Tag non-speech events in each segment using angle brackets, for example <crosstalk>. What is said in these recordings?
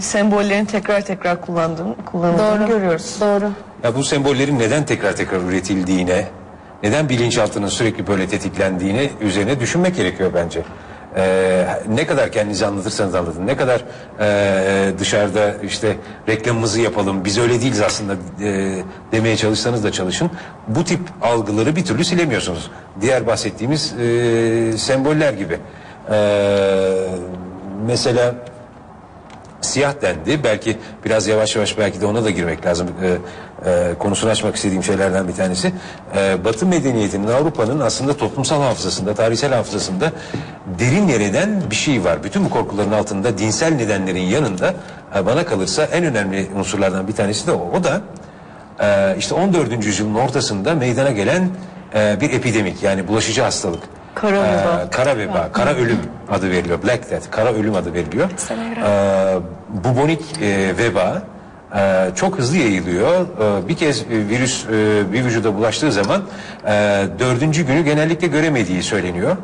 sembollerin tekrar tekrar kullandığını, kullanıldığını Doğru. görüyoruz. Doğru. Ya bu sembollerin neden tekrar tekrar üretildiğine, neden bilinçaltının sürekli böyle tetiklendiğine üzerine düşünmek gerekiyor bence. Ee, ne kadar kendinizi anlatırsanız anlatın, ne kadar e, dışarıda işte reklamımızı yapalım, biz öyle değiliz aslında e, demeye çalışsanız da çalışın. Bu tip algıları bir türlü silemiyorsunuz. Diğer bahsettiğimiz e, semboller gibi. Ee, mesela siyah dendi. Belki biraz yavaş yavaş belki de ona da girmek lazım. Ee, e, konusunu açmak istediğim şeylerden bir tanesi. Ee, Batı medeniyetinin, Avrupa'nın aslında toplumsal hafızasında, tarihsel hafızasında derin yer eden bir şey var. Bütün bu korkuların altında dinsel nedenlerin yanında e, bana kalırsa en önemli unsurlardan bir tanesi de o. O da e, işte 14. yüzyılın ortasında meydana gelen e, bir epidemik yani bulaşıcı hastalık. Kara veba. Ee, kara veba, kara ölüm adı veriliyor. Black Death, kara ölüm adı veriliyor. Ee, bubonik e, veba e, çok hızlı yayılıyor. Ee, bir kez e, virüs e, bir vücuda bulaştığı zaman e, dördüncü günü genellikle göremediği söyleniyor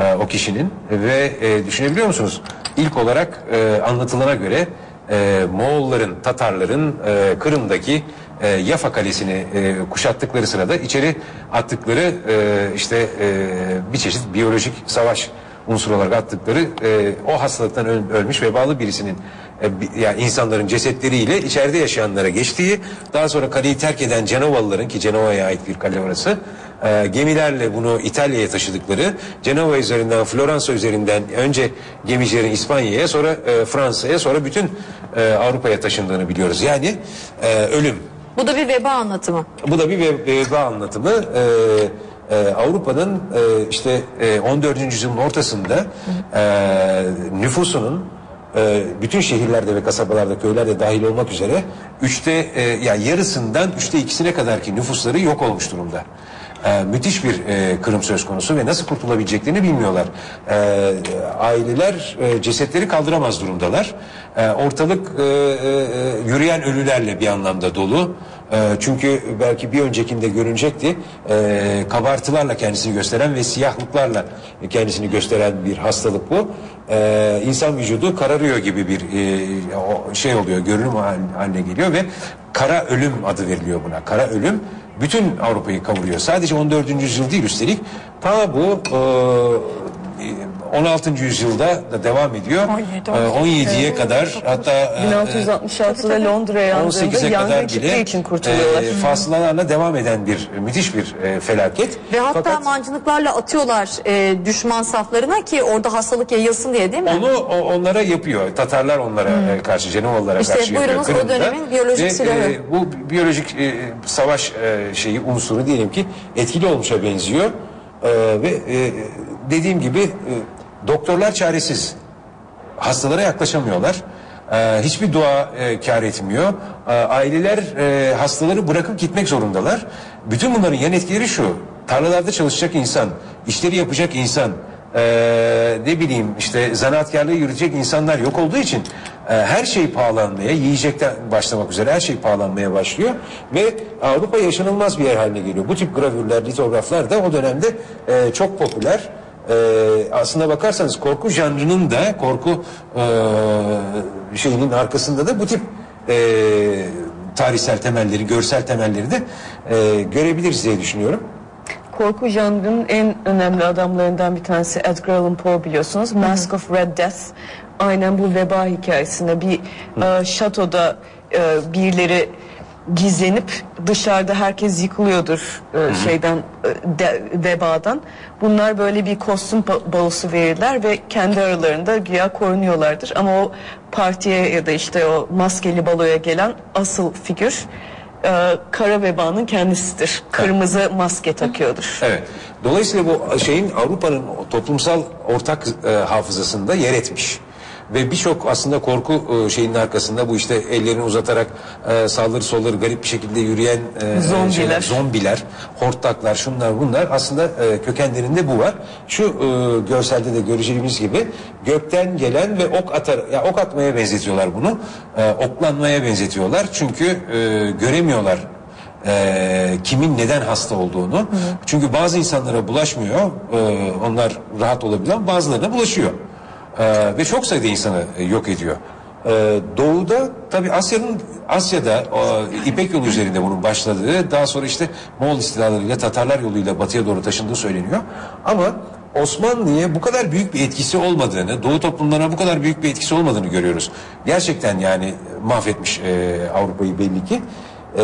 e, o kişinin. Ve e, düşünebiliyor musunuz? İlk olarak e, anlatılana göre e, Moğolların, Tatarların e, Kırım'daki e, Yafa Kalesi'ni e, kuşattıkları sırada içeri attıkları e, işte e, bir çeşit biyolojik savaş unsuru olarak attıkları e, o hastalıktan öl- ölmüş vebalı birisinin e, yani insanların cesetleriyle içeride yaşayanlara geçtiği daha sonra kaleyi terk eden Cenovalıların ki Cenova'ya ait bir kale orası e, gemilerle bunu İtalya'ya taşıdıkları Cenova üzerinden Floransa üzerinden önce gemicilerin İspanya'ya sonra e, Fransa'ya sonra bütün e, Avrupa'ya taşındığını biliyoruz. Yani e, ölüm Bu da bir veba anlatımı. bu da bir ve- veba anlatımı. Ee, e, Avrupa'nın e, işte e, 14. yüzyılın ortasında e, nüfusunun e, bütün şehirlerde ve kasabalarda, köylerde dahil olmak üzere üçte e, yani yarısından üçte ikisine kadar ki nüfusları yok olmuş durumda. E, müthiş bir e, kırım söz konusu ve nasıl kurtulabileceklerini bilmiyorlar. E, aileler e, cesetleri kaldıramaz durumdalar. E, ortalık e, e, e, yürüyen ölülerle bir anlamda dolu. E, çünkü belki bir öncekinde görünecekti. E, kabartılarla kendisini gösteren ve siyahlıklarla kendisini gösteren bir hastalık bu. E, insan vücudu kararıyor gibi bir e, şey oluyor, görünüm hal- haline geliyor ve kara ölüm adı veriliyor buna. Kara ölüm bütün Avrupa'yı kavuruyor. Sadece 14. yüzyıl değil üstelik. Ta bu e, 16. yüzyılda da devam ediyor. 17, E, 17'ye kadar hatta e, 1666'da Londra'ya yandığında 18'e yangın kadar çıktığı bile için kurtuluyorlar. e, fasılalarla devam eden bir müthiş bir e, felaket. Ve hatta Fakat mancınıklarla atıyorlar e, düşman saflarına ki orada hastalık yayılsın diye değil mi? onu o- onlara yapıyor. Tatarlar onlara e, karşı, Cenovalılara İşte karşı yapıyor. buyurunuz o dönemin biyolojik Ve, silahı. e, bu biyolojik e, savaş e, şeyi unsuru diyelim ki etkili olmuşa benziyor. E, ve e, dediğim gibi e, doktorlar çaresiz. Hastalara yaklaşamıyorlar. Ee, hiçbir dua e, kar etmiyor. Ee, aileler e, hastaları bırakıp gitmek zorundalar. Bütün bunların yan etkileri şu. Tarlalarda çalışacak insan, işleri yapacak insan, e, ne bileyim işte zanaatkarlığı yürütecek insanlar yok olduğu için e, her şey pahalanmaya, yiyecekten başlamak üzere her şey pahalanmaya başlıyor ve Avrupa yaşanılmaz bir yer haline geliyor. Bu tip gravürler, litograflar da o dönemde e, çok popüler. Ee, aslına bakarsanız korku janrının da korku e, şeyinin arkasında da bu tip e, tarihsel temelleri, görsel temelleri de e, görebiliriz diye düşünüyorum. Korku janrının en önemli adamlarından bir tanesi Edgar Allan Poe biliyorsunuz. Mask of Red Death. Aynen bu veba hikayesinde bir e, şatoda e, birileri gizlenip dışarıda herkes yıkılıyordur e, şeyden e, de- vebadan. Bunlar böyle bir kostüm ba- balosu verirler ve kendi aralarında güya korunuyorlardır. Ama o partiye ya da işte o maskeli baloya gelen asıl figür e, kara vebanın kendisidir. Kırmızı maske takıyordur. Evet. Dolayısıyla bu şeyin Avrupa'nın toplumsal ortak e, hafızasında yer etmiş. Ve birçok aslında korku e, şeyinin arkasında bu işte ellerini uzatarak e, saldırı solları garip bir şekilde yürüyen e, Zombiler. şeyler, zombiler, hortlaklar, şunlar bunlar aslında e, kökenlerinde bu var. Şu e, görselde de göreceğimiz gibi gökten gelen ve ok atar, ya ok atmaya benzetiyorlar bunu. E, oklanmaya benzetiyorlar. Çünkü e, göremiyorlar e, kimin neden hasta olduğunu. Çünkü bazı insanlara bulaşmıyor. e, onlar rahat ama bazılarına bulaşıyor. E, ve çok sayıda insanı e, yok ediyor. Ee, doğuda tabi Asya'nın Asya'da İpek yolu üzerinde bunun başladığı daha sonra işte Moğol istilalarıyla Tatarlar yoluyla batıya doğru taşındığı söyleniyor. Ama Osmanlı'ya bu kadar büyük bir etkisi olmadığını, Doğu toplumlarına bu kadar büyük bir etkisi olmadığını görüyoruz. Gerçekten yani mahvetmiş e, Avrupa'yı belli ki. E,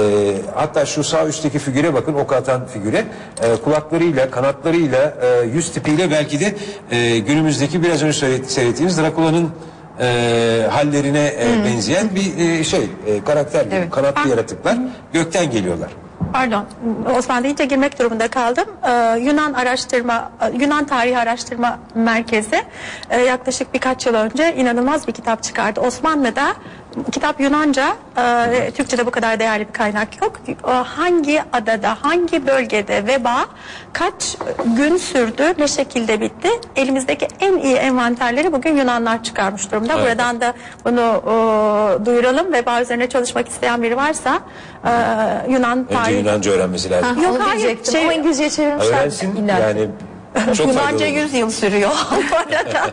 hatta şu sağ üstteki figüre bakın ok atan figüre e, kulaklarıyla kanatlarıyla e, yüz tipiyle belki de e, günümüzdeki biraz önce seyrettiğimiz Drakula'nın e, hallerine e, benzeyen bir e, şey e, karakter gibi kanatlı yaratıklar gökten geliyorlar. Pardon, Osmanlı deyince girmek durumunda kaldım. Ee, Yunan Araştırma, Yunan Tarihi Araştırma Merkezi e, yaklaşık birkaç yıl önce inanılmaz bir kitap çıkardı. Osmanlı'da kitap Yunanca, e, Türkçe'de bu kadar değerli bir kaynak yok. E, hangi adada, hangi bölgede veba kaç gün sürdü, ne şekilde bitti? Elimizdeki en iyi envanterleri bugün Yunanlar çıkarmış durumda. Evet. Buradan da bunu e, duyuralım. Veba üzerine çalışmak isteyen biri varsa e, Yunan Önce tarihi Yunanca öğrenmesi lazım. Yok, Onu hayır, şey- ama İngilizceye çevirmişler. Öğrensin İlla yani çok Yunanca olur. 100 yıl sürüyor. bu <laughs> arada.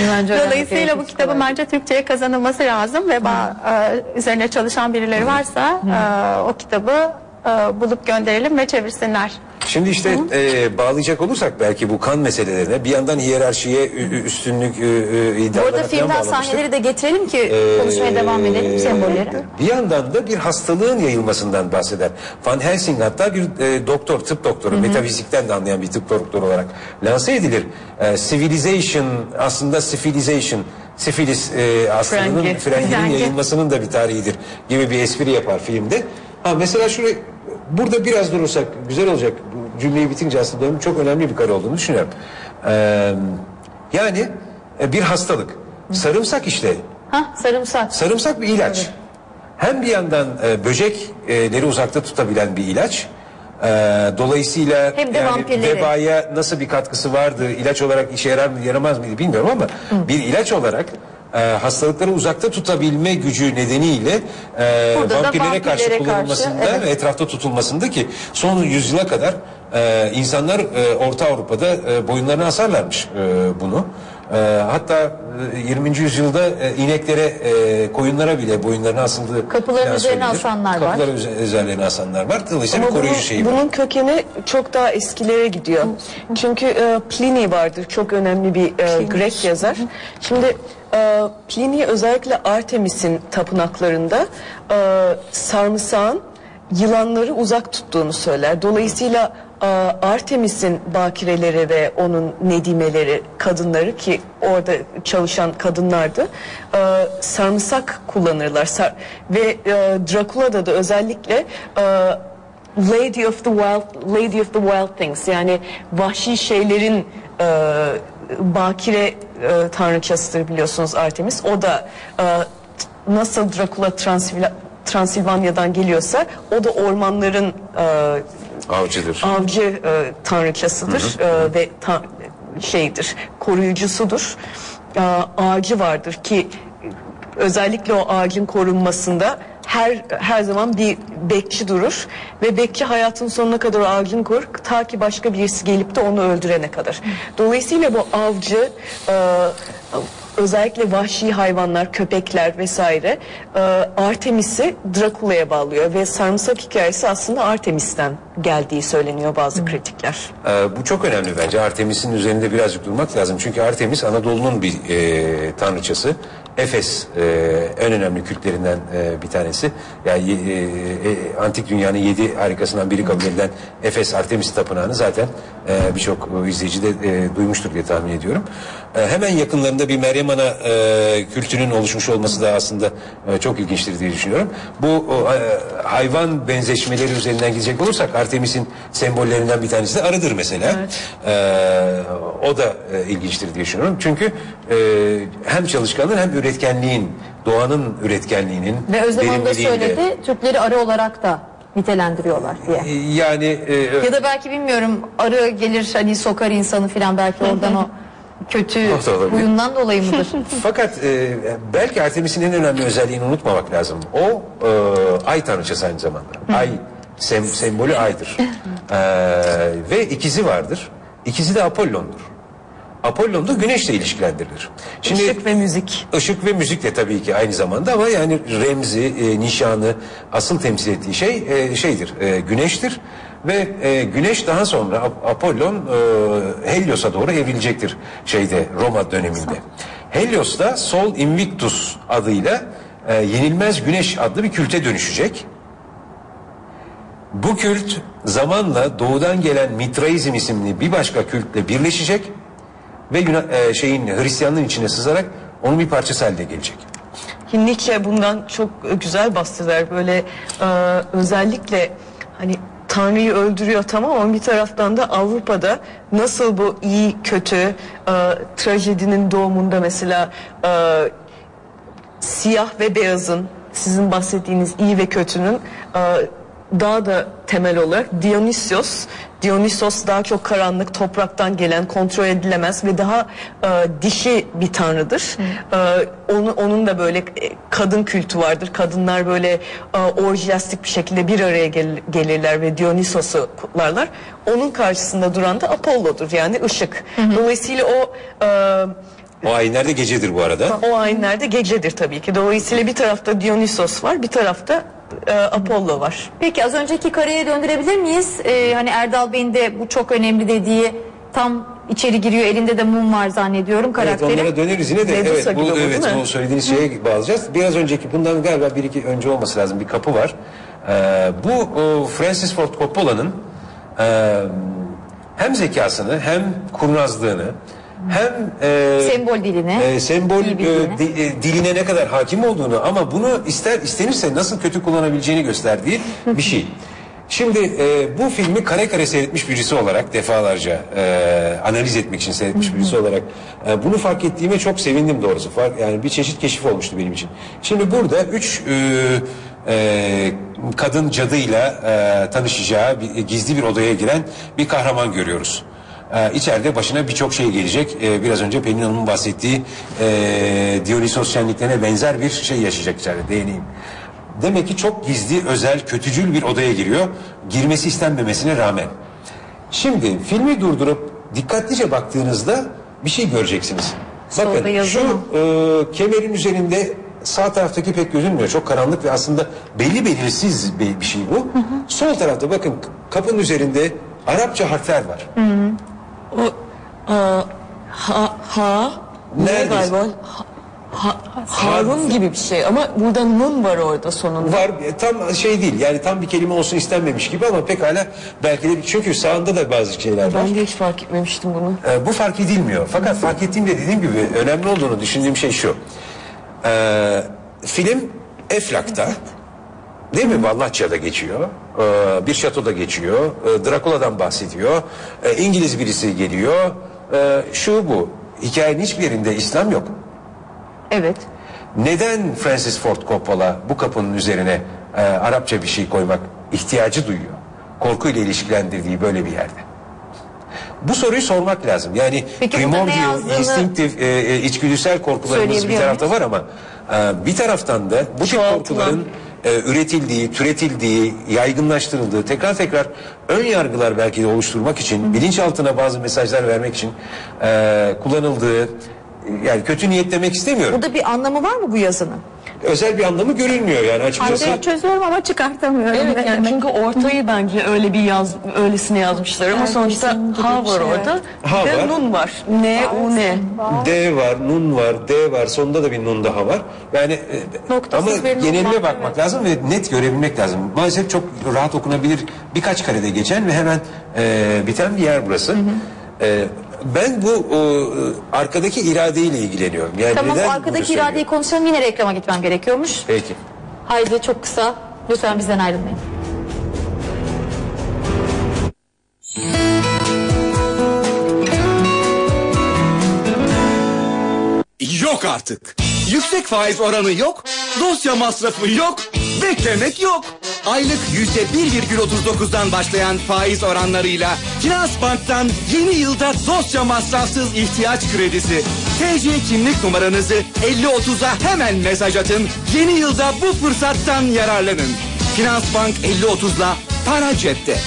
Öğrenmek Dolayısıyla bu kitabın belki. bence Türkçe'ye kazanılması lazım ve ba- e, üzerine çalışan birileri varsa e, o kitabı e, bulup gönderelim ve çevirsinler. Şimdi işte e, bağlayacak olursak belki bu kan meselelerine bir yandan hiyerarşiye ü- ü- üstünlük e, e, Bu iddialarına arada falan filmden bağlamıştık. sahneleri de getirelim ki Ee, konuşmaya devam edelim sembolleri. Bir yandan da bir hastalığın yayılmasından bahseder. Van Helsing hatta bir e, doktor, tıp doktoru, metafizikten de anlayan bir tıp doktoru olarak lanse edilir. E, civilization aslında civilization, sifilis e, hastalığının Frengi. frenginin Frengi. yayılmasının da bir tarihidir gibi bir espri yapar filmde. Ha mesela şuraya burada biraz durursak güzel olacak. Bu cümleyi bitince aslında benim çok önemli bir kare olduğunu düşünüyorum. Ee, yani e, bir hastalık. Sarımsak işte Hah sarımsak. Sarımsak bir ilaç. Hem bir yandan e, böcekleri uzakta tutabilen bir ilaç. E, dolayısıyla Hem de vampirleri. vebaya nasıl bir katkısı vardı, ilaç olarak işe yarar mı yaramaz mıydı bilmiyorum ama bir ilaç olarak e, hastalıkları uzakta tutabilme gücü nedeniyle e, Burada vampirlere karşı kullanılmasında karşı, evet. ve etrafta tutulmasında ki son yüzyıla kadar e, insanlar e, Orta Avrupa'da e, boyunlarına asarlarmış e, bunu. E, hatta e, 20. yüzyılda e, ineklere, e, koyunlara bile boyunlarına asıldığı Kapıların üzerine asanlar var. Kapıların üze- üzerlerine asanlar var. Dolayısıyla Ama bir koruyucu bunun, şeyi var. bunun kökeni çok daha eskilere gidiyor. Çünkü e, Pliny vardır çok önemli bir e, Grek yazar. Şimdi e, Pliny özellikle Artemis'in tapınaklarında e, sarımsağın yılanları uzak tuttuğunu söyler. Dolayısıyla e, Artemis'in bakireleri ve onun nedimeleri, kadınları ki orada çalışan kadınlardı, e, sarımsak kullanırlar. Ve e, Dracula'da da özellikle e, Lady of the Wild Lady of the Wild Things yani vahşi şeylerin bakire tanrıçasıdır biliyorsunuz Artemis. O da nasıl Dracula Transil- Transilvanya'dan geliyorsa o da ormanların e, Avcıdır. avcı e, tanrıçasıdır e, ve ta- şeydir koruyucusudur. E, ağacı vardır ki özellikle o ağacın korunmasında her her zaman bir bekçi durur ve bekçi hayatın sonuna kadar o ağacını korur ta ki başka birisi gelip de onu öldürene kadar. Dolayısıyla bu avcı e, özellikle vahşi hayvanlar, köpekler vesaire e, Artemis'i Drakula'ya bağlıyor ve sarımsak hikayesi aslında Artemis'ten geldiği söyleniyor bazı kritikler. Ee, bu çok önemli bence. Artemis'in üzerinde birazcık durmak lazım. Çünkü Artemis Anadolu'nun bir e, tanrıçası. Efes e, en önemli kültlerinden e, bir tanesi. Yani e, e, antik dünyanın yedi harikasından biri kabul edilen Efes Artemis Tapınağı'nı zaten e, birçok izleyici de e, duymuştur diye tahmin ediyorum. E, hemen yakınlarında bir Meryem Ana e, kültünün oluşmuş olması da aslında e, çok ilginçtir diye düşünüyorum. Bu o, e, hayvan benzeşmeleri üzerinden gidecek olursak Artemis'in sembollerinden bir tanesi de arıdır mesela. E, o da e, ilginçtir diye düşünüyorum. Çünkü e, hem çalışkanlığın hem üretkenliğin, doğanın üretkenliğinin, Ve Özlem Hanım da söyledi Türkleri arı olarak da nitelendiriyorlar diye. E, Yani e, Ya da belki bilmiyorum arı gelir hani sokar insanı filan belki oradan o kötü huyundan dolayı mıdır? <laughs> Fakat e, belki Artemis'in en önemli özelliğini unutmamak lazım. O e, ay tanrıçası aynı zamanda. Ay sem, sembolü aydır. E, ve ikizi vardır. İkizi de Apollon'dur. Apollon da güneşle ilişkilendirilir. Şimdi Işık ve müzik. Işık ve müzik de tabii ki aynı zamanda ama yani remzi, e, nişanı, asıl temsil ettiği şey e, şeydir, e, güneştir. Ve e, güneş daha sonra Ap- Apollon e, Helios'a doğru evrilecektir şeyde Roma döneminde. Helios da Sol Invictus adıyla e, yenilmez güneş adlı bir külte dönüşecek. Bu kült zamanla doğudan gelen Mitraizm isimli bir başka kültle birleşecek ve Yunan, e, şeyin Hristiyanlığın içine sızarak onun bir parçası haline gelecek. Nietzsche bundan çok güzel bahseder. Böyle e, özellikle hani Tanrı'yı öldürüyor tamam ama bir taraftan da Avrupa'da nasıl bu iyi kötü e, trajedinin doğumunda mesela e, siyah ve beyazın sizin bahsettiğiniz iyi ve kötünün e, daha da temel olarak Dionysos Dionysos daha çok karanlık topraktan gelen kontrol edilemez ve daha e, dişi bir tanrıdır. E, onu, onun da böyle e, kadın kültü vardır. Kadınlar böyle e, orjiyastik bir şekilde bir araya gel- gelirler ve Dionysos'u kutlarlar. Onun karşısında duran da Apollo'dur yani ışık. Dolayısıyla o e, O ayinler de gecedir bu arada. o ayinlerde gecedir tabii ki. Dolayısıyla bir tarafta Dionysos var, bir tarafta e, Apollo var. Peki az önceki kareye döndürebilir miyiz? Ee, hani Erdal Bey'in de bu çok önemli dediği tam içeri giriyor elinde de mum var zannediyorum Evet karakteri. onlara döneriz yine de. Medusa evet bu, gibi bu, evet değil mi? bu söylediğiniz şeye bağlayacağız. Biraz önceki bundan galiba bir iki önce olması lazım bir kapı var. Ee, bu o, Francis Ford Coppola'nın e, hem zekasını hem kurnazlığını hem e, Sembol dilini. e, sembol e, bildiğini. di- e, diline ne kadar hakim olduğunu ama bunu ister istenirse nasıl kötü kullanabileceğini gösterdiği bir şey. Şimdi e, bu filmi kare kare seyretmiş birisi olarak defalarca e, analiz etmek için seyretmiş birisi olarak e, bunu fark ettiğime çok sevindim doğrusu. Fark, yani bir çeşit keşif olmuştu benim için. Şimdi burada üç e, e, kadın cadıyla e, tanışacağı bir, gizli bir odaya giren bir kahraman görüyoruz. Ee, içeride başına birçok şey gelecek. Ee, biraz önce Pelin Hanım'ın bahsettiği e, Dionysos şenliklerine benzer bir şey yaşayacak içeride değineyim. Demek ki çok gizli, özel, kötücül bir odaya giriyor. Girmesi istenmemesine rağmen. Şimdi filmi durdurup dikkatlice baktığınızda bir şey göreceksiniz. Bakın şu e, kemerin üzerinde sağ taraftaki pek görünmüyor. Çok karanlık ve aslında belli belirsiz bir, bir şey bu. Sol tarafta bakın kapının üzerinde Arapça harfler var. O a, ha, ha ne Neredeyse. galiba? Ha, ha- Harun gibi bir şey ama burada nun var orada sonunda. Var e, tam şey değil yani tam bir kelime olsun istenmemiş gibi ama pekala belki de çünkü sağında da bazı şeyler var. Ben de hiç fark etmemiştim bunu. Ee, bu fark edilmiyor. Fakat fark ettiğimde dediğim gibi önemli olduğunu düşündüğüm şey şu. Ee, film Eflak'ta değil mi? Vallaçya'da geçiyor. Ee, bir şatoda geçiyor. Ee, Drakula'dan bahsediyor. Ee, İngiliz birisi geliyor. Şu bu. Hikayenin hiçbir yerinde İslam yok. Evet. Neden Francis Ford Coppola bu kapının üzerine e, Arapça bir şey koymak ihtiyacı duyuyor? Korkuyla ilişkilendirdiği böyle bir yerde. Bu soruyu sormak lazım. Yani Peki primordial, yazdığını instinktif, e, e, içgüdüsel korkularımız bir tarafta var ama e, bir taraftan da bu tip korkuların e, üretildiği, türetildiği, yaygınlaştırıldığı, tekrar tekrar ön yargılar belki de oluşturmak için, bilinçaltına bazı mesajlar vermek için e, kullanıldığı, yani kötü niyet demek istemiyorum. Burada bir anlamı var mı bu yazının? Özel bir anlamı görünmüyor yani açıkçası. Anlıyorum, çözüyorum ama çıkartamıyorum. Evet yani demek? çünkü ortayı bence öyle bir yaz öylesine yazmışlar ama Herkesin sonuçta ha var şey orada Ha ve var. nun var. Ne u ne. D var, nun var, D var, sonunda da bir nun daha var. Yani e, Noktasız ama geneline var, bakmak evet. lazım ve net görebilmek lazım. Maalesef çok rahat okunabilir birkaç karede geçen ve hemen e, biten bir yer burası. E, ben bu e, arkadaki iradeyle ilgileniyorum. Yani Tamam neden bunu arkadaki söylüyorum? iradeyi konuşalım yine reklama gitmem gerekiyormuş. Peki. Haydi çok kısa lütfen bizden ayrılmayın. Yok artık. Yüksek faiz oranı yok, dosya masrafı yok, beklemek yok. Aylık yüzde 1,39'dan başlayan faiz oranlarıyla Finans Bank'tan yeni yılda dosya masrafsız ihtiyaç kredisi. TC kimlik numaranızı 5030'a hemen mesaj atın. Yeni yılda bu fırsattan yararlanın. Finans Bank 5030'la para cepte.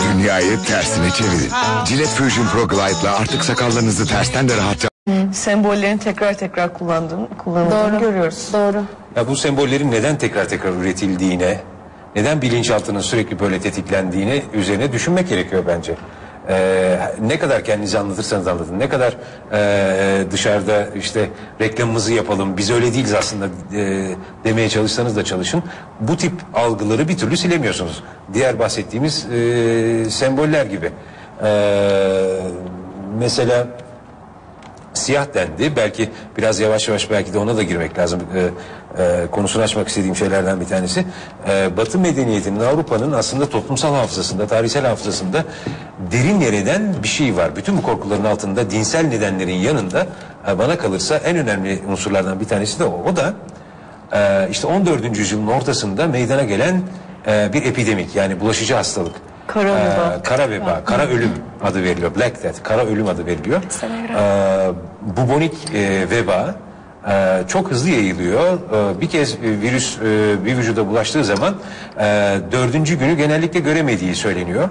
Dünyayı tersine çevirin. Gillette Fusion Pro Glide'la artık sakallarınızı tersten de rahatça Sembollerin tekrar tekrar kullandığını, kullanıldığını görüyoruz. Doğru. Ya bu sembollerin neden tekrar tekrar üretildiğine, neden bilinçaltının sürekli böyle tetiklendiğine üzerine düşünmek gerekiyor bence. Ee, ne kadar kendinizi anlatırsanız anlatın, ne kadar e, dışarıda işte reklamımızı yapalım, biz öyle değiliz aslında e, demeye çalışsanız da çalışın. Bu tip algıları bir türlü silemiyorsunuz. Diğer bahsettiğimiz e, semboller gibi. Ee, mesela siyah dendi. Belki biraz yavaş yavaş belki de ona da girmek lazım. Ee, e, konusunu açmak istediğim şeylerden bir tanesi. Ee, Batı medeniyetinin, Avrupa'nın aslında toplumsal hafızasında, tarihsel hafızasında derin yer bir şey var. Bütün bu korkuların altında dinsel nedenlerin yanında e, bana kalırsa en önemli unsurlardan bir tanesi de o. O da e, işte 14. yüzyılın ortasında meydana gelen e, bir epidemik yani bulaşıcı hastalık. Kara veba. Ee, kara veba, kara ölüm adı veriliyor. Black Death, kara ölüm adı veriliyor. Ee, bubonik e, veba e, çok hızlı yayılıyor. Ee, bir kez e, virüs e, bir vücuda bulaştığı zaman e, dördüncü günü genellikle göremediği söyleniyor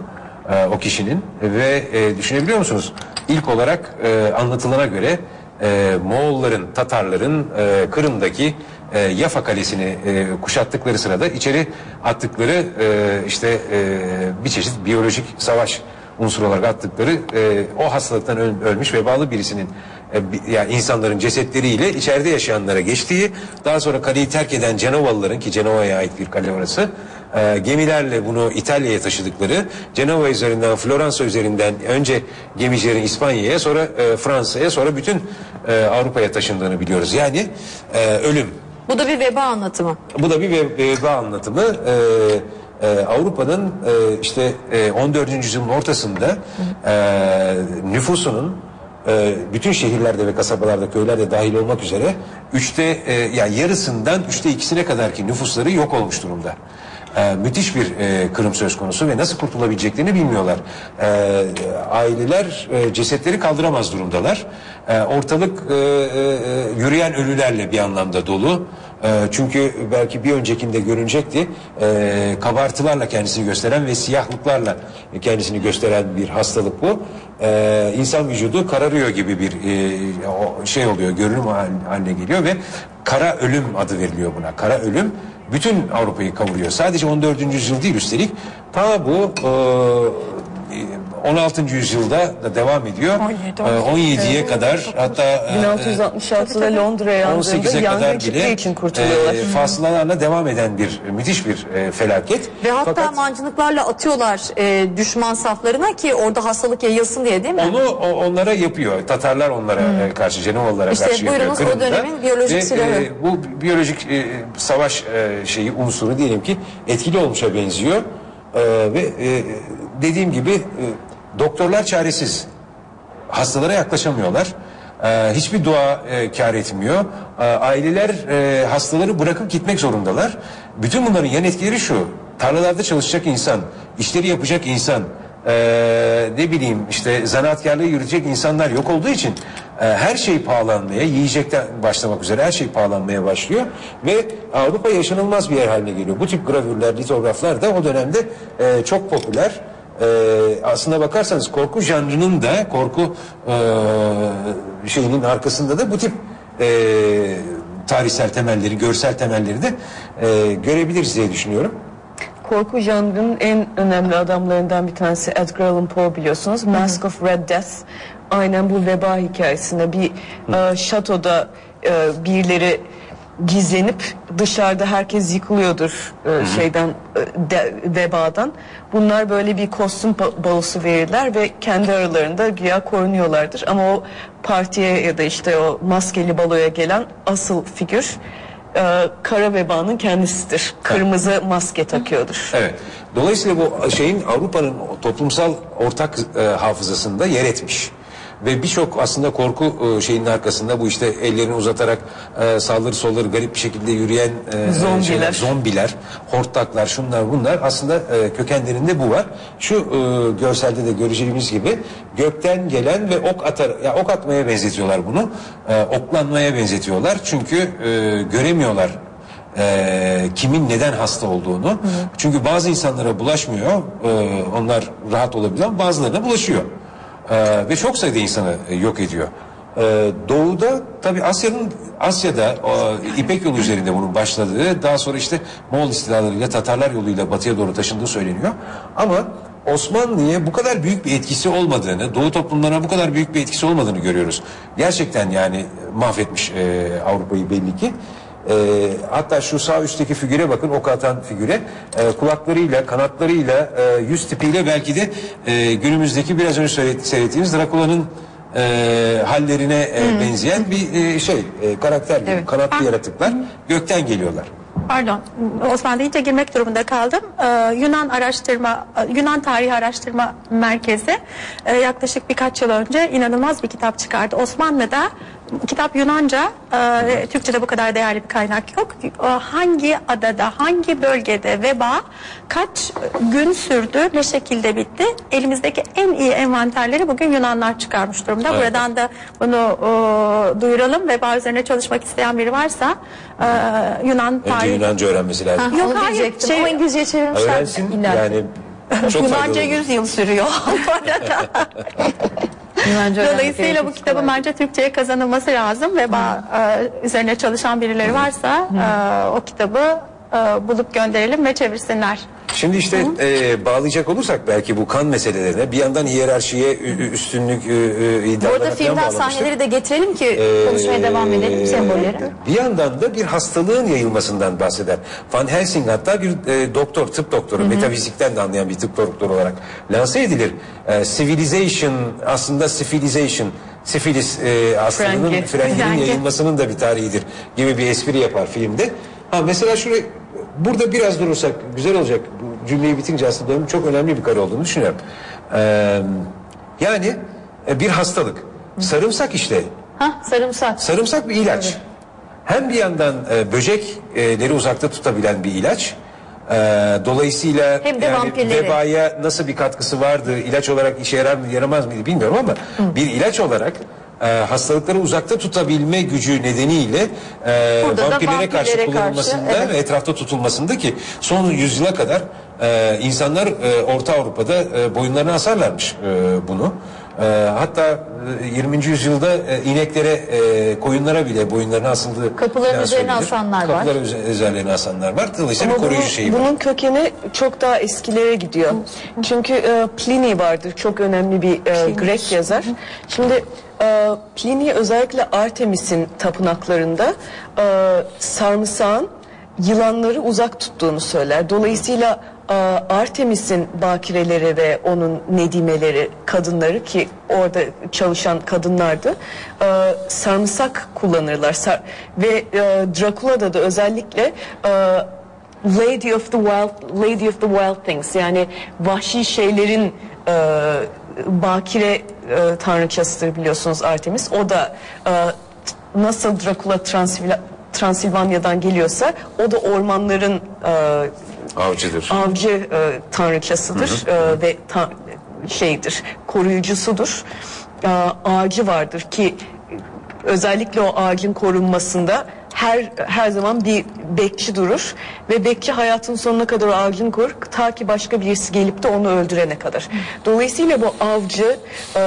e, o kişinin. Ve e, düşünebiliyor musunuz? İlk olarak e, anlatılana göre e, Moğolların, Tatarların e, Kırım'daki e, Yafa Kalesi'ni e, kuşattıkları sırada içeri attıkları e, işte e, bir çeşit biyolojik savaş unsuru olarak attıkları e, o hastalıktan öl- ölmüş vebalı birisinin e, yani insanların cesetleriyle içeride yaşayanlara geçtiği daha sonra kaleyi terk eden Cenovalıların ki Cenova'ya ait bir kale orası e, gemilerle bunu İtalya'ya taşıdıkları Cenova üzerinden Floransa üzerinden önce gemicilerin İspanya'ya sonra e, Fransa'ya sonra bütün e, Avrupa'ya taşındığını biliyoruz. Yani e, ölüm Bu da bir veba anlatımı. bu da bir ve- veba anlatımı. Ee, e, Avrupa'nın e, işte e, 14. yüzyılın ortasında e, nüfusunun e, bütün şehirlerde ve kasabalarda, köylerde dahil olmak üzere üçte e, yani yarısından üçte ikisine kadar ki nüfusları yok olmuş durumda. E, müthiş bir e, kırım söz konusu ve nasıl kurtulabileceklerini bilmiyorlar. E, aileler e, cesetleri kaldıramaz durumdalar. E, ortalık e, e, yürüyen ölülerle bir anlamda dolu. Çünkü belki bir öncekinde görünecekti. E, kabartılarla kendisini gösteren ve siyahlıklarla kendisini gösteren bir hastalık bu. E, insan vücudu kararıyor gibi bir e, şey oluyor, görünüm hal- haline geliyor ve kara ölüm adı veriliyor buna. Kara ölüm bütün Avrupa'yı kavuruyor. Sadece 14. yüzyıl değil üstelik. Ta bu e, 16. yüzyılda da devam ediyor. 17, E, 17'ye kadar hatta e, 1666'da Londra'ya yandığında 18'e yangın kadar çıktığı bile için kurtuluyorlar. e, fasılalarla devam eden bir müthiş bir e, felaket. Ve hatta Fakat mancınıklarla atıyorlar e, düşman saflarına ki orada hastalık yayılsın diye değil mi? onu o- onlara yapıyor. Tatarlar onlara e, karşı, Cenovalılara İşte karşı yapıyor. buyurunuz o dönemin biyolojik Ve, silahı. e, bu biyolojik e, savaş e, şeyi unsuru diyelim ki etkili olmuşa benziyor. E, ve e, dediğim gibi e, doktorlar çaresiz. Hastalara yaklaşamıyorlar. Ee, hiçbir dua e, kar etmiyor. Ee, aileler e, hastaları bırakıp gitmek zorundalar. Bütün bunların yan etkileri şu. Tarlalarda çalışacak insan, işleri yapacak insan, e, ne bileyim işte zanaatkarlığı yürütecek insanlar yok olduğu için e, her şey pahalanmaya, yiyecekten başlamak üzere her şey pahalanmaya başlıyor ve Avrupa yaşanılmaz bir yer haline geliyor. Bu tip gravürler, litograflar da o dönemde e, çok popüler. Ee, aslına bakarsanız korku janrının da korku e, şeyinin arkasında da bu tip e, tarihsel temelleri, görsel temelleri de e, görebiliriz diye düşünüyorum. Korku janrının en önemli adamlarından bir tanesi Edgar Allan Poe biliyorsunuz. Mask of Red Death. Aynen bu veba hikayesinde bir e, şatoda e, birileri gizlenip dışarıda herkes yıkılıyordur e, şeyden e, de- vebadan. Bunlar böyle bir kostüm ba- balosu verirler ve kendi aralarında güya korunuyorlardır. Ama o partiye ya da işte o maskeli baloya gelen asıl figür e, kara vebanın kendisidir. Kırmızı maske takıyordur. Evet. Dolayısıyla bu şeyin Avrupa'nın toplumsal ortak e, hafızasında yer etmiş. Ve birçok aslında korku e, şeyinin arkasında bu işte ellerini uzatarak e, saldırı solları garip bir şekilde yürüyen e, Zombiler. şeyler, zombiler, hortlaklar, şunlar bunlar aslında e, kökenlerinde bu var. Şu e, görselde de göreceğimiz gibi gökten gelen ve ok atar, ya ok atmaya benzetiyorlar bunu. E, oklanmaya benzetiyorlar çünkü e, göremiyorlar e, kimin neden hasta olduğunu. Çünkü bazı insanlara bulaşmıyor. e, onlar rahat olabilir ama bazılarına bulaşıyor. E, ve çok sayıda insanı e, yok ediyor. E, doğuda tabi Asya'nın Asya'da o, İpek yolu üzerinde bunun başladığı daha sonra işte Moğol istilalarıyla Tatarlar yoluyla batıya doğru taşındığı söyleniyor. Ama Osmanlı'ya bu kadar büyük bir etkisi olmadığını, Doğu toplumlarına bu kadar büyük bir etkisi olmadığını görüyoruz. Gerçekten yani mahvetmiş e, Avrupa'yı belli ki. E, hatta şu sağ üstteki figüre bakın ok atan figüre e, kulaklarıyla kanatlarıyla e, yüz tipiyle belki de e, günümüzdeki biraz önce seyrettiğimiz Drakula'nın e, hallerine e, benzeyen bir e, şey e, karakter gibi kanatlı yaratıklar gökten geliyorlar. Pardon, Osman deyince girmek durumunda kaldım. Ee, Yunan araştırma, Yunan Tarihi Araştırma Merkezi e, yaklaşık birkaç yıl önce inanılmaz bir kitap çıkardı. Osmanlı'da kitap Yunanca, e, Türkçe'de bu kadar değerli bir kaynak yok. E, hangi adada, hangi bölgede veba kaç gün sürdü, ne şekilde bitti? Elimizdeki en iyi envanterleri bugün Yunanlar çıkarmış durumda. Evet. Buradan da bunu e, duyuralım. Veba üzerine çalışmak isteyen biri varsa e, Yunan Önce tarihi Yunanca öğrenmesi lazım. Yok, Onu hayır, şey- ama İngilizceye çevirmişler. Öğrensin yani çok Yunanca faydalı olur. 100 yıl sürüyor. <laughs> Bu arada. Dolayısıyla bu kitabın bence Türkçe'ye kazanılması lazım ve ba- e, üzerine çalışan birileri varsa e, o kitabı e, bulup gönderelim ve çevirsinler. Şimdi işte e, bağlayacak olursak belki bu kan meselelerine bir yandan hiyerarşiye üstünlük e, e, Bu iddialarına arada falan filmden sahneleri de getirelim ki Ee, konuşmaya devam edelim sembolleri. Bir yandan da bir hastalığın yayılmasından bahseder. Van Helsing hatta bir e, doktor, tıp doktoru, metafizikten de anlayan bir tıp doktoru olarak lanse edilir. E, civilization aslında civilization, sifilis e, hastalığının Frengi. frenginin Frengi. yayılmasının da bir tarihidir gibi bir espri yapar filmde. Ha mesela şuraya burada biraz durursak güzel olacak. Bu cümleyi bitince aslında onun çok önemli bir kare olduğunu düşünüyorum. E, yani e, bir hastalık. Sarımsak işte Hah sarımsak. Sarımsak bir ilaç. Hem bir yandan e, böcekleri uzakta tutabilen bir ilaç. E, dolayısıyla Hem de vampirleri. vebaya nasıl bir katkısı vardı, ilaç olarak işe yarar mı yaramaz mıydı bilmiyorum ama bir ilaç olarak e, hastalıkları uzakta tutabilme gücü nedeniyle e, Burada da vampirlere karşı vampirlere kullanılmasında karşı, evet. ve etrafta tutulmasında ki son yüzyıla kadar e, insanlar e, Orta Avrupa'da e, boyunlarına asarlarmış e, bunu. E, hatta e, 20. yüzyılda e, ineklere, e, koyunlara bile boyunlarına asıldığı Kapıların üzerine asanlar var. Kapıların üze- üzerlerine asanlar var. Dolayısıyla Ama bir koruyucu bunun, şeyi var. bunun kökeni çok daha eskilere gidiyor. Çünkü e, Pliny vardır. Çok önemli bir e, Grek yazar. Şimdi e, Pliny özellikle Artemis'in tapınaklarında e, sarımsağın yılanları uzak tuttuğunu söyler. Dolayısıyla Artemis'in bakireleri ve onun nedimeleri, kadınları ki orada çalışan kadınlardı, sarımsak kullanırlar. Ve e, Dracula'da da özellikle e, Lady of the Wild Lady of the Wild Things yani vahşi şeylerin e, bakire tanrıçasıdır biliyorsunuz Artemis. O da nasıl Transilva- Transilvanya'dan geliyorsa o da ormanların Avcıdır. avcı e, tanrıçasıdır e, ve ta- şeydir koruyucusudur. E, ağacı vardır ki özellikle o ağacın korunmasında her her zaman bir bekçi durur ve bekçi hayatın sonuna kadar o ağacını korur ta ki başka birisi gelip de onu öldürene kadar. Dolayısıyla bu avcı e,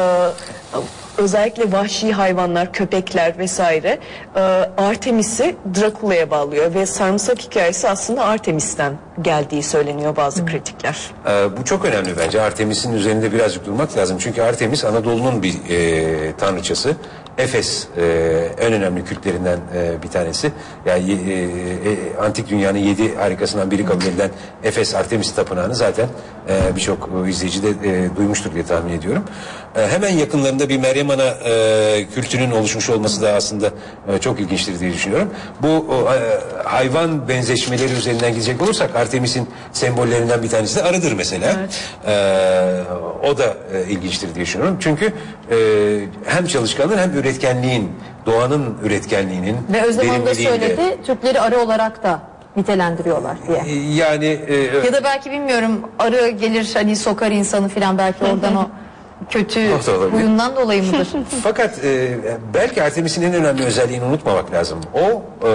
özellikle vahşi hayvanlar, köpekler vesaire e, Artemis'i Drakula'ya bağlıyor ve sarımsak hikayesi aslında Artemis'ten geldiği söyleniyor bazı kritikler. Ee, bu çok önemli bence. Artemis'in üzerinde birazcık durmak lazım. Çünkü Artemis Anadolu'nun bir e, tanrıçası. Efes e, en önemli kültlerinden e, bir tanesi. Yani e, e, antik dünyanın yedi harikasından biri kabul edilen Efes Artemis Tapınağı'nı zaten e, birçok e, izleyici de e, duymuştur diye tahmin ediyorum. E, hemen yakınlarında bir Meryem Ana e, kültünün oluşmuş olması da aslında e, çok ilginçtir diye düşünüyorum. Bu o, e, hayvan benzeşmeleri üzerinden gidecek olursak Artemis'in sembollerinden bir tanesi de arıdır mesela. E, o da e, ilginçtir diye düşünüyorum. Çünkü e, hem çalışkanlığın hem üretkenliğin, doğanın üretkenliğinin Ve Özlem Hanım da söyledi Türkleri arı olarak da nitelendiriyorlar diye. Yani e, Ya da belki bilmiyorum arı gelir hani sokar insanı falan belki oradan o kötü O da olabilir. huyundan dolayı mıdır? <laughs> Fakat e, belki Artemis'in en önemli özelliğini unutmamak lazım. O e,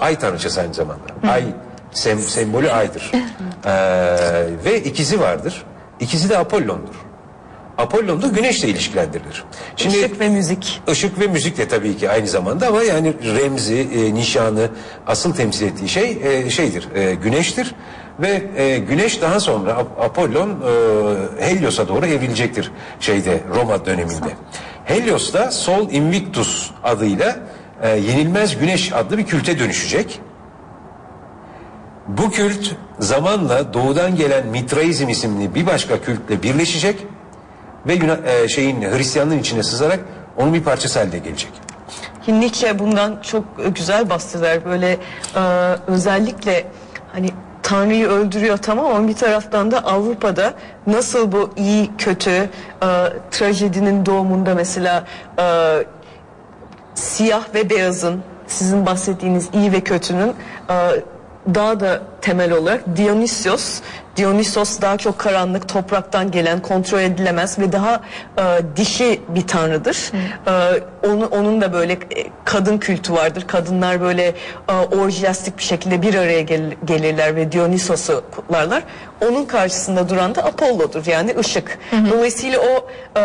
ay tanrıçası aynı zamanda. Ay sem, sembolü aydır. E, ve ikizi vardır. İkizi de Apollon'dur. Apollon da güneşle ilişkilendirilir. Şimdi Işık ve müzik. Işık ve müzik de tabii ki aynı zamanda ama yani remzi, e, nişanı, asıl temsil ettiği şey e, şeydir, e, güneştir. Ve e, güneş daha sonra Ap- Apollon e, Helios'a doğru evrilecektir şeyde Roma döneminde. Helios da Sol Invictus adıyla e, yenilmez güneş adlı bir külte dönüşecek. Bu kült zamanla doğudan gelen Mitraizm isimli bir başka kültle birleşecek ve Yunan, e, şeyin Hristiyanlığın içine sızarak onun bir parçası haline gelecek. Nietzsche bundan çok güzel bahseder. Böyle e, özellikle hani Tanrı'yı öldürüyor tamam ama bir taraftan da Avrupa'da nasıl bu iyi kötü e, trajedinin doğumunda mesela e, siyah ve beyazın sizin bahsettiğiniz iyi ve kötünün e, daha da temel olarak Dionysios Dionysos daha çok karanlık topraktan gelen kontrol edilemez ve daha e, dişi bir tanrıdır. E, onun, onun da böyle e, kadın kültü vardır. Kadınlar böyle e, orjiyastik bir şekilde bir araya gel- gelirler ve Dionysos'u kutlarlar. Onun karşısında duran da Apollo'dur yani ışık. Dolayısıyla o e,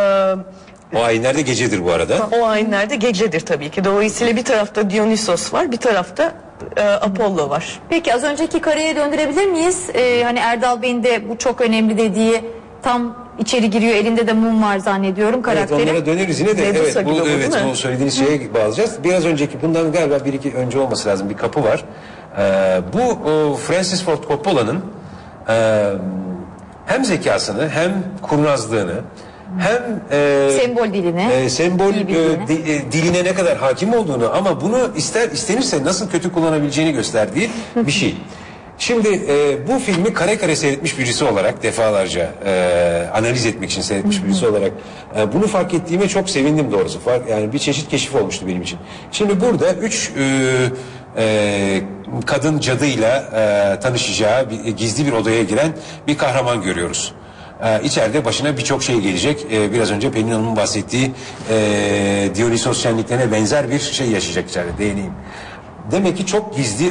O ayinlerde gecedir bu arada. o ayinlerde gecedir tabii ki. Dolayısıyla bir tarafta Dionysos var, bir tarafta e, Apollo var. Peki az önceki kareye döndürebilir miyiz? Ee, hani Erdal Bey'in de bu çok önemli dediği tam içeri giriyor elinde de mum var zannediyorum Evet karakteri. onlara döneriz yine de Medusa evet bu gibi bu, evet değil mi? bu söylediğiniz şeye bağlayacağız. Biraz önceki bundan galiba bir iki önce olması lazım bir kapı var. Ee, bu o, Francis Ford Coppola'nın e, hem zekasını hem kurnazlığını hem e, Sembol dilini. e, sembol e, di- e, diline ne kadar hakim olduğunu ama bunu ister istenirse nasıl kötü kullanabileceğini gösterdiği bir şey. Şimdi e, bu filmi kare kare seyretmiş birisi olarak defalarca e, analiz etmek için seyretmiş birisi olarak e, bunu fark ettiğime çok sevindim doğrusu. Fark, yani bir çeşit keşif olmuştu benim için. Şimdi burada üç e, e, kadın cadıyla e, tanışacağı bir, gizli bir odaya giren bir kahraman görüyoruz. Ee, içeride başına birçok şey gelecek. Ee, biraz önce Pelin Hanım'ın bahsettiği e, Dionysos şenliklerine benzer bir şey yaşayacak içeride. Değineyim. Demek ki çok gizli